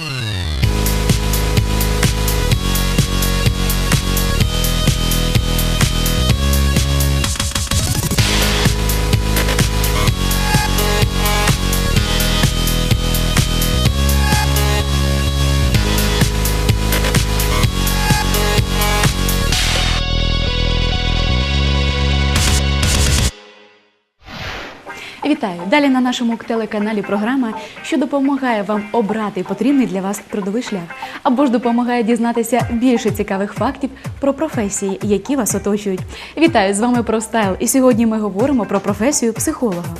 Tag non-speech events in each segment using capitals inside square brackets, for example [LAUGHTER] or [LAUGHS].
Mm. [LAUGHS] Вітаю! Далі на нашому телеканалі програма, що допомагає вам обрати потрібний для вас трудовий шлях, або ж допомагає дізнатися більше цікавих фактів про професії, які вас оточують. Вітаю з вами Простайл. І сьогодні ми говоримо про професію психолога.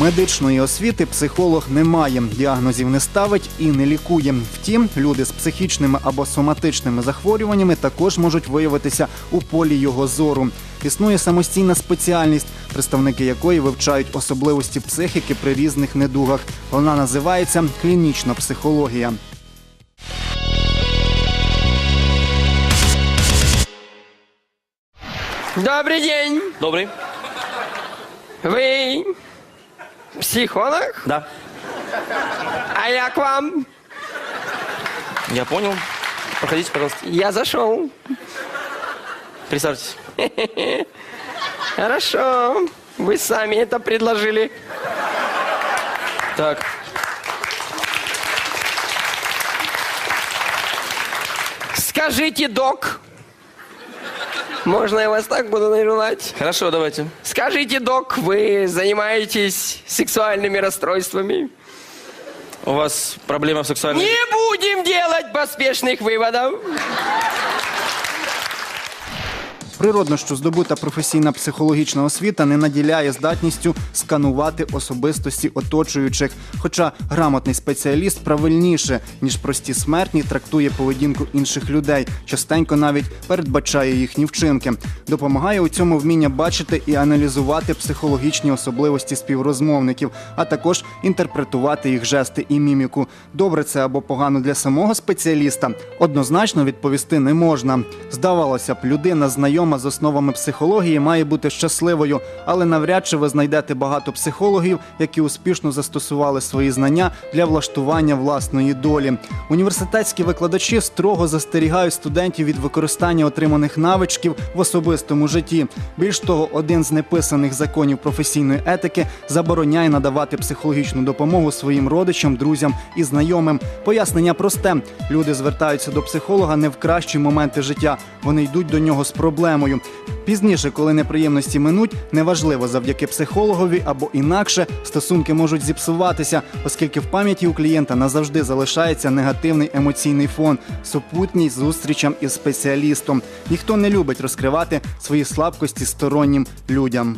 Медичної освіти психолог не має, діагнозів не ставить і не лікує. Втім, люди з психічними або соматичними захворюваннями також можуть виявитися у полі його зору. Існує самостійна спеціальність, представники якої вивчають особливості психіки при різних недугах. Вона називається клінічна психологія. Добрый день. Добрый. Вы психолог? Да. А я к вам. Я понял. Проходите, пожалуйста. Я зашел. Присаживайтесь. Хорошо. Вы сами это предложили. Так. Скажите, док. Можно я вас так буду называть? Хорошо, давайте. Скажите, док, вы занимаетесь сексуальными расстройствами? У вас проблема в сексуальной... Не будем делать поспешных выводов. Природно, що здобута професійна психологічна освіта не наділяє здатністю сканувати особистості оточуючих. Хоча грамотний спеціаліст правильніше, ніж прості смертні, трактує поведінку інших людей, частенько навіть передбачає їхні вчинки. Допомагає у цьому вміння бачити і аналізувати психологічні особливості співрозмовників, а також інтерпретувати їх жести і міміку. Добре це або погано для самого спеціаліста однозначно відповісти не можна. Здавалося б, людина знайома з основами психології має бути щасливою, але навряд чи ви знайдете багато психологів, які успішно застосували свої знання для влаштування власної долі. Університетські викладачі строго застерігають студентів від використання отриманих навичків в особистому житті. Більш того, один з неписаних законів професійної етики забороняє надавати психологічну допомогу своїм родичам, друзям і знайомим. Пояснення просте: люди звертаються до психолога не в кращі моменти життя. Вони йдуть до нього з проблемою. Пізніше, коли неприємності минуть, неважливо завдяки психологові або інакше стосунки можуть зіпсуватися, оскільки в пам'яті у клієнта назавжди залишається негативний емоційний фон, супутній зустрічам із спеціалістом. Ніхто не любить розкривати свої слабкості стороннім людям.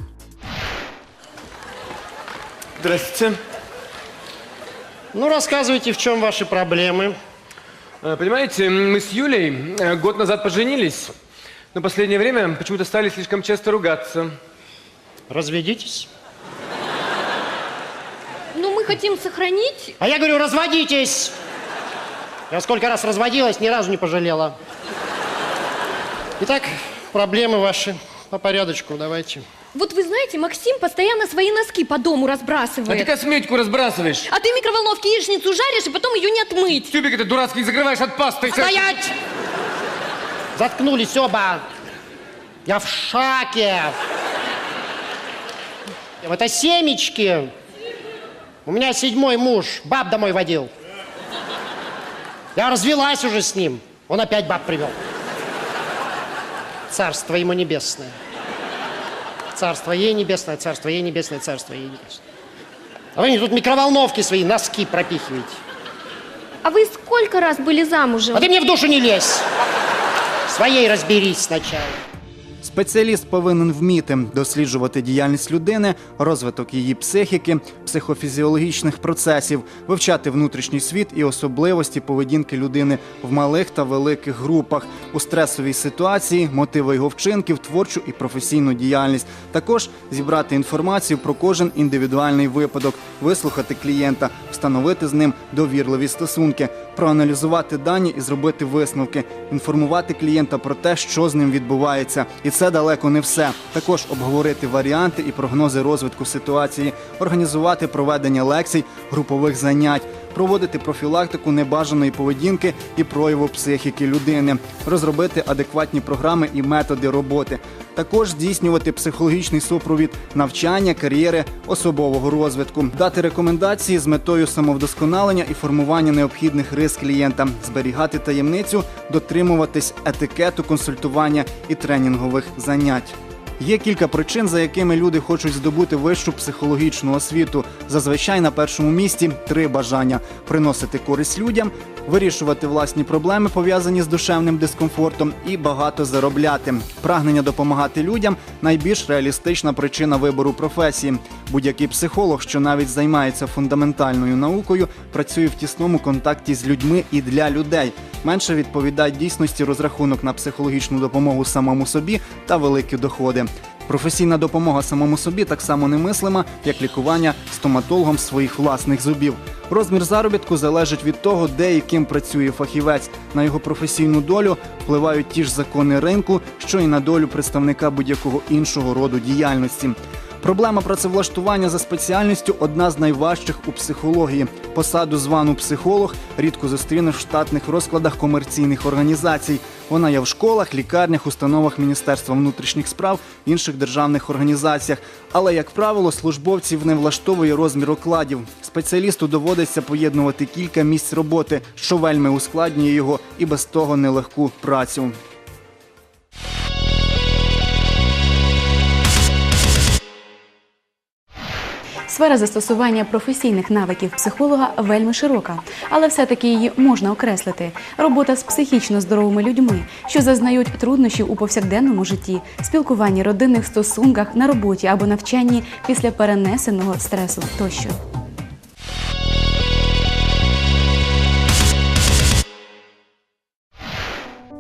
Здравствуйте. Ну, рассказывайте, в чем ваши проблемы. Э, Понимаете, мы с Юлей э, год назад поженились, Но последнее время почему-то стали слишком часто ругаться. Разведитесь. Ну, мы хотим сохранить. А я говорю, разводитесь. Я сколько раз разводилась, ни разу не пожалела. Итак, проблемы ваши по порядочку давайте. Вот вы знаете, Максим постоянно свои носки по дому А ты разбрасывает. косметику разбрасываешь. А ты в микроволновке яичницу жаришь, и потом ее не отмыть. Тюбик этот дурацкий закрываешь от пасты. Стоять! Заткнулись оба. Я в шаке. Это семечки. У меня седьмой муж баб домой водил. Я развелась уже с ним. Он опять баб привел. Царство ему небесное. Царство ей небесное, царство ей небесное, царство ей небесное. А вы мне тут микроволновки свои носки пропихиваете. А вы сколько раз были замужем? А ты мне в душу не лезь. Своей разберись сначала. Спеціаліст повинен вміти досліджувати діяльність людини, розвиток її психіки, психофізіологічних процесів, вивчати внутрішній світ і особливості поведінки людини в малих та великих групах, у стресовій ситуації, мотиви його вчинків, творчу і професійну діяльність. Також зібрати інформацію про кожен індивідуальний випадок, вислухати клієнта, встановити з ним довірливі стосунки, проаналізувати дані і зробити висновки, інформувати клієнта про те, що з ним відбувається. І це далеко не все. Також обговорити варіанти і прогнози розвитку ситуації, організувати проведення лекцій, групових занять, проводити профілактику небажаної поведінки і прояву психіки людини, розробити адекватні програми і методи роботи. Також здійснювати психологічний супровід навчання, кар'єри, особового розвитку, дати рекомендації з метою самовдосконалення і формування необхідних рис клієнта, зберігати таємницю, дотримуватись етикету консультування і тренінгових занять. Є кілька причин, за якими люди хочуть здобути вищу психологічну освіту. Зазвичай на першому місці три бажання: приносити користь людям, вирішувати власні проблеми, пов'язані з душевним дискомфортом, і багато заробляти. Прагнення допомагати людям найбільш реалістична причина вибору професії. Будь-який психолог, що навіть займається фундаментальною наукою, працює в тісному контакті з людьми і для людей. Менше відповідає дійсності розрахунок на психологічну допомогу самому собі та великі доходи. Професійна допомога самому собі так само немислима, як лікування стоматологом своїх власних зубів. Розмір заробітку залежить від того, де і ким працює фахівець. На його професійну долю впливають ті ж закони ринку, що і на долю представника будь-якого іншого роду діяльності. Проблема працевлаштування за спеціальністю одна з найважчих у психології. Посаду звану психолог рідко зустрінеш в штатних розкладах комерційних організацій. Вона є в школах, лікарнях, установах Міністерства внутрішніх справ, інших державних організаціях. Але, як правило, службовців не влаштовує розмір окладів. Спеціалісту доводиться поєднувати кілька місць роботи, що вельми ускладнює його і без того нелегку працю. Сфера застосування професійних навиків психолога вельми широка, але все-таки її можна окреслити. Робота з психічно здоровими людьми, що зазнають труднощів у повсякденному житті, спілкуванні, родинних стосунках, на роботі або навчанні після перенесеного стресу тощо.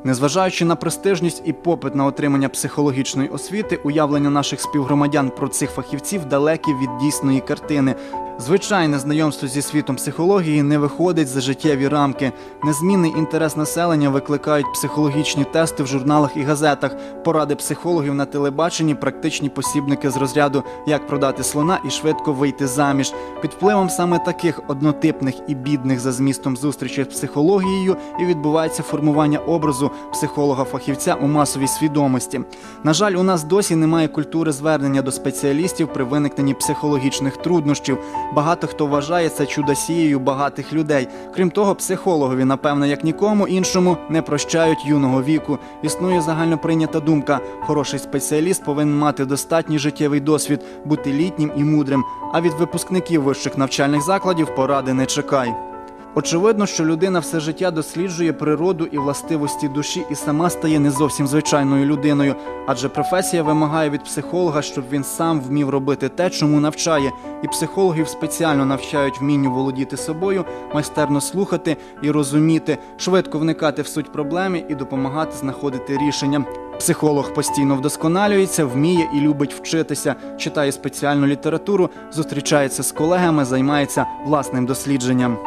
Незважаючи на престижність і попит на отримання психологічної освіти, уявлення наших співгромадян про цих фахівців далекі від дійсної картини. Звичайне знайомство зі світом психології не виходить за життєві рамки. Незмінний інтерес населення викликають психологічні тести в журналах і газетах, поради психологів на телебаченні, практичні посібники з розряду як продати слона і швидко вийти заміж. Під впливом саме таких однотипних і бідних за змістом зустрічей з психологією і відбувається формування образу психолога-фахівця у масовій свідомості. На жаль, у нас досі немає культури звернення до спеціалістів при виникненні психологічних труднощів. Багато хто вважає це чудосією багатих людей. Крім того, психологові, напевно, як нікому іншому, не прощають юного віку. Існує загальноприйнята думка: хороший спеціаліст повинен мати достатній життєвий досвід, бути літнім і мудрим. А від випускників вищих навчальних закладів поради не чекай. Очевидно, що людина все життя досліджує природу і властивості душі і сама стає не зовсім звичайною людиною, адже професія вимагає від психолога, щоб він сам вмів робити те, чому навчає, і психологів спеціально навчають вмінню володіти собою, майстерно слухати і розуміти, швидко вникати в суть проблеми і допомагати знаходити рішення. Психолог постійно вдосконалюється, вміє і любить вчитися, читає спеціальну літературу, зустрічається з колегами, займається власним дослідженням.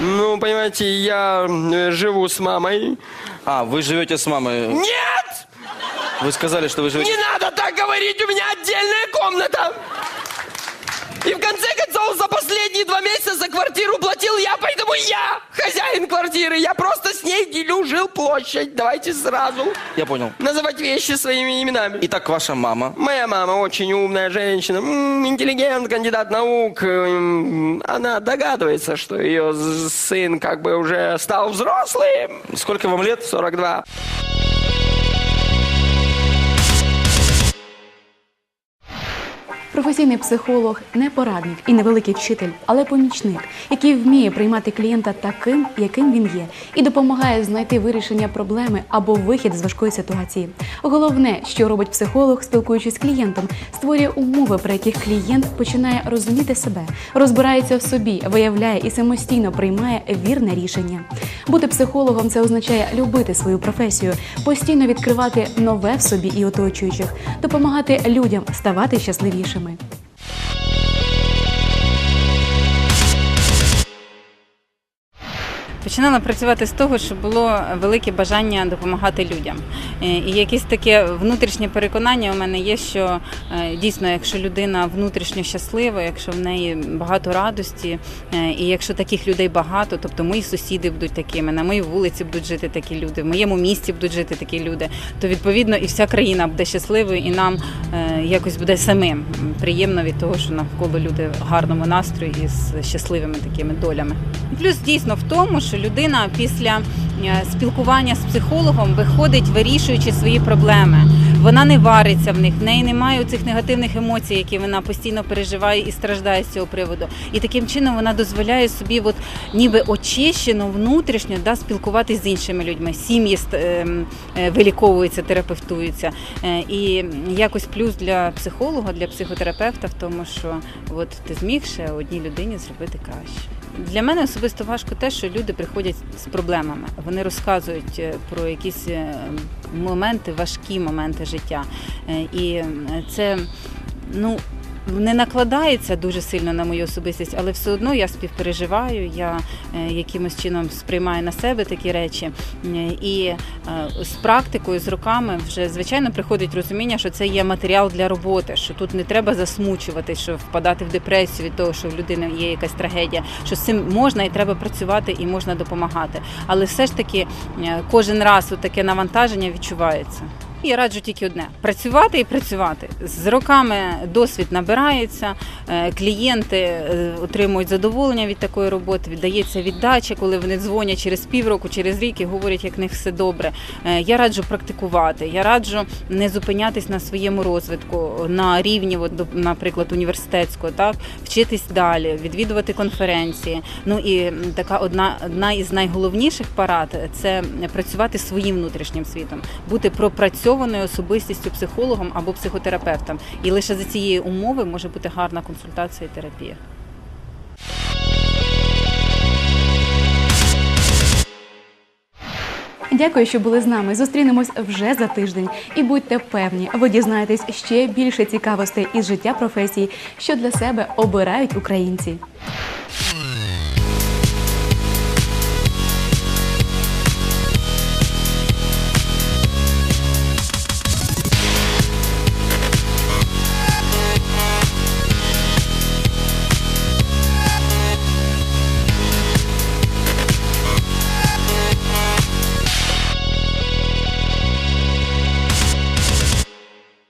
Ну, понимаете, я э, живу с мамой. А, вы живете с мамой. Нет! Вы сказали, что вы живете... Не надо так говорить, у меня отдельная комната. И в конце концов, за последние два месяца за квартиру платил я, поэтому я хозяин квартиры. Я просто с ней делю жилплощадь. Давайте сразу Я понял. называть вещи своими именами. Итак, ваша мама. Моя мама очень умная женщина, м, интеллигент, кандидат наук. М, Она догадывается, что ее з- сын как бы уже стал взрослым. Сколько вам лет? 42. Професійний психолог не порадник і невеликий вчитель, але помічник, який вміє приймати клієнта таким, яким він є, і допомагає знайти вирішення проблеми або вихід з важкої ситуації. Головне, що робить психолог, спілкуючись з клієнтом, створює умови, при яких клієнт починає розуміти себе, розбирається в собі, виявляє і самостійно приймає вірне рішення. Бути психологом це означає любити свою професію, постійно відкривати нове в собі і оточуючих, допомагати людям ставати щасливішими. програми. Починала працювати з того, що було велике бажання допомагати людям. Е, І якесь таке внутрішнє переконання у мене є, що е, дійсно, якщо людина внутрішньо щаслива, якщо в неї багато радості, е, і якщо таких людей багато, тобто мої сусіди будуть такими, на моїй вулиці будуть жити такі люди, в моєму місті будуть жити такі люди, то відповідно і вся країна буде щасливою, і нам якось буде самим приємно від того, що навколо люди в гарному настрої і з щасливими такими долями. Плюс дійсно в тому, що людина після е, спілкування з психологом виходить, вирішуючи свої проблеми. Вона не вариться в них, в неї немає цих негативних емоцій, які вона постійно переживає і страждає з цього приводу. І таким чином вона дозволяє собі, от ніби очищено внутрішньо да, спілкуватися з іншими людьми. Сім'ї ем, е, виліковуються, терапевтуються. Е, І якось плюс для психолога, для психотерапевта в тому, що от ти зміг ще одній людині зробити краще. Для мене особисто важко те, що люди приходять з проблемами. Вони розказують е, про якісь е, моменти, важкі моменти життя. Е, І це ну. Не накладається дуже сильно на мою особистість, але все одно я співпереживаю, я е, якимось чином сприймаю на себе такі речі. І е, з практикою, з роками вже звичайно приходить розуміння, що це є матеріал для роботи, що тут не треба засмучувати, що впадати в депресію від того, що в людини є якась трагедія, що з цим можна і треба працювати, і можна допомагати. Але все ж таки е, кожен раз таке навантаження відчувається. Я раджу тільки одне: працювати і працювати. З роками досвід набирається, е, клієнти е, отримують задоволення від такої роботи, віддається віддача, коли вони дзвонять через півроку, через рік і говорять, як в них все добре. Е, Я раджу практикувати. Я раджу не зупинятись на своєму розвитку на рівні, наприклад, університетського, так вчитись далі, відвідувати конференції. Ну і така одна одна із найголовніших парад це працювати своїм внутрішнім світом, бути пропрацьованою особистістю психологом або психотерапевтом. І лише за цієї умови може бути гарна консультація і терапія. Дякую, що були з нами. Зустрінемось вже за тиждень. І будьте певні, ви дізнаєтесь ще більше цікавостей із життя професії, що для себе обирають українці.